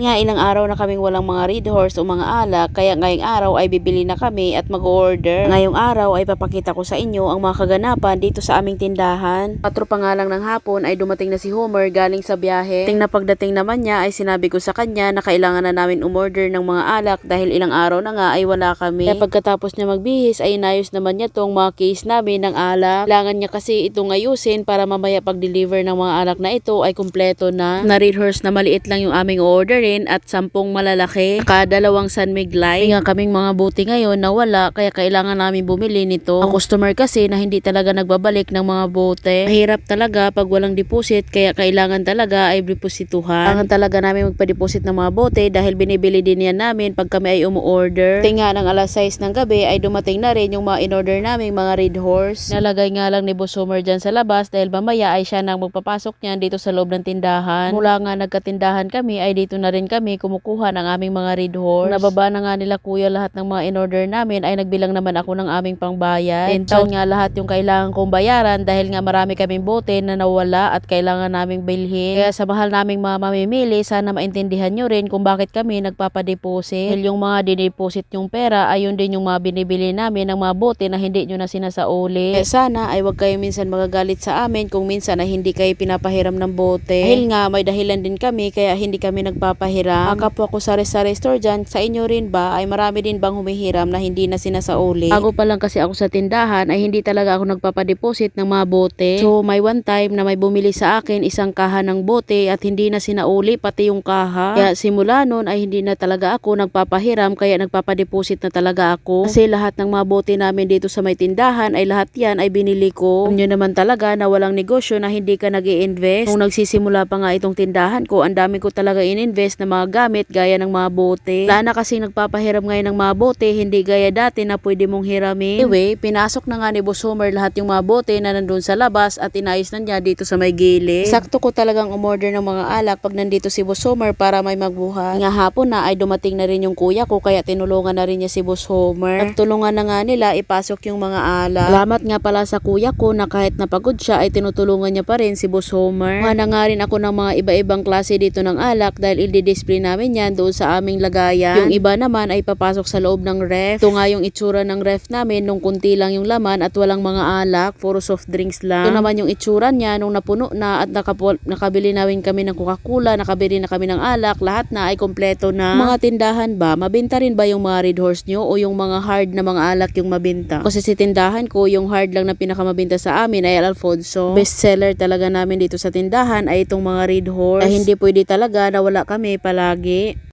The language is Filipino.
Nga ilang araw na kaming walang mga red horse o mga alak, kaya ngayong araw ay bibili na kami at mag-order. Ngayong araw ay papakita ko sa inyo ang mga kaganapan dito sa aming tindahan. Patro pa nga lang ng hapon ay dumating na si Homer galing sa biyahe. Ting na pagdating naman niya ay sinabi ko sa kanya na kailangan na namin umorder ng mga alak dahil ilang araw na nga ay wala kami. Kaya pagkatapos niya magbihis ay inayos naman niya tong mga case namin ng alak. Kailangan niya kasi itong ayusin para mamaya pag-deliver ng mga alak na ito ay kumpleto na. Na red horse na maliit lang yung aming orderin at sampung malalaki. Kadalawang San Miglay. Nga kaming mga buti ngayon na wala kaya kailangan namin bumili nito. Ang customer kasi na hindi talaga nagbabalik ng mga bote. Mahirap talaga pag walang deposit kaya kailangan talaga ay deposituhan. Kailangan talaga namin magpa-deposit ng mga bote dahil binibili din yan namin pag kami ay umu-order. Tinga ng alas 6 ng gabi ay dumating na rin yung mga in-order namin mga red horse. Nalagay nga lang ni Boss Homer dyan sa labas dahil mamaya ay siya nang magpapasok niyan dito sa loob ng tindahan. Mula nga nagkatindahan kami ay dito na rin kami kumukuha ng aming mga red horse. Nababa na nga nila kuya lahat ng mga in-order namin ay nagbilang naman ako ng aming pangbayad. 10,000 nga lahat yung kailangan kong bayaran dahil nga marami kaming bote na nawala at kailangan naming bilhin. Kaya sa mahal naming mga mamimili, sana maintindihan nyo rin kung bakit kami nagpapadeposit. Dahil yung mga dineposit yung pera, ayun din yung mga binibili namin ng mga bote na hindi nyo na sinasauli. Kaya sana ay wag kayo minsan magagalit sa amin kung minsan ay hindi kayo pinapahiram ng bote. Dahil nga may dahilan din kami kaya hindi kami nagpapahiram. Ang kapwa ko sa rest store dyan, sa inyo rin ba ay marami din bang humihiram na hindi na sinasauli? Bago pa lang kasi ako sa tindahan ay hindi talaga ako nagpapadeposit ng mga bote. So may one time na may bumili sa akin isang kaha ng bote at hindi na sinauli pati yung kaha. Kaya simula nun ay hindi na talaga ako nagpapahiram kaya nagpapadeposit na talaga ako. Kasi lahat ng mga bote namin dito sa may tindahan ay lahat yan ay binili ko. Alam nyo naman talaga na walang negosyo na hindi ka nag invest Nung nagsisimula pa nga itong tindahan ko, ang dami ko talaga in-invest na mga gamit gaya ng mga bote. Wala na kasi nagpapahiram ngayon ng mga bote, hindi gaya dati na pwede mong hiramin. Anyway, pinasok na nga ni Boss Homer lahat yung mga bote na nandun sa labas at inayos na niya dito sa may gilid. Sakto ko talagang umorder ng mga alak pag nandito si Boss Homer para may magbuhat. Nga hapon na ay dumating na rin yung kuya ko kaya tinulungan na rin niya si Boss Homer. Nagtulungan na nga nila ipasok yung mga alak. Salamat nga pala sa kuya ko na kahit napagod siya ay tinutulungan niya pa rin si Boss Homer. Mga na nga rin ako ng mga iba-ibang klase dito ng alak dahil i-display namin yan doon sa aming lagayan. Yung iba naman ay papasok sa loob ng ref. Ito nga yung itsura ng ref namin nung kunti lang yung laman at walang mga alak, puro soft drinks lang. Ito naman yung itsura niya nung napuno na at nakabili namin kami ng Coca-Cola, nakabili na kami ng alak, lahat na ay kompleto na. Mga tindahan ba, mabenta rin ba yung mga red horse nyo o yung mga hard na mga alak yung mabenta? Kasi si tindahan ko, yung hard lang na pinakamabenta sa amin ay Alfonso. Best seller talaga namin dito sa tindahan ay itong mga red horse. Ay hindi pwede talaga na wala kami palagi.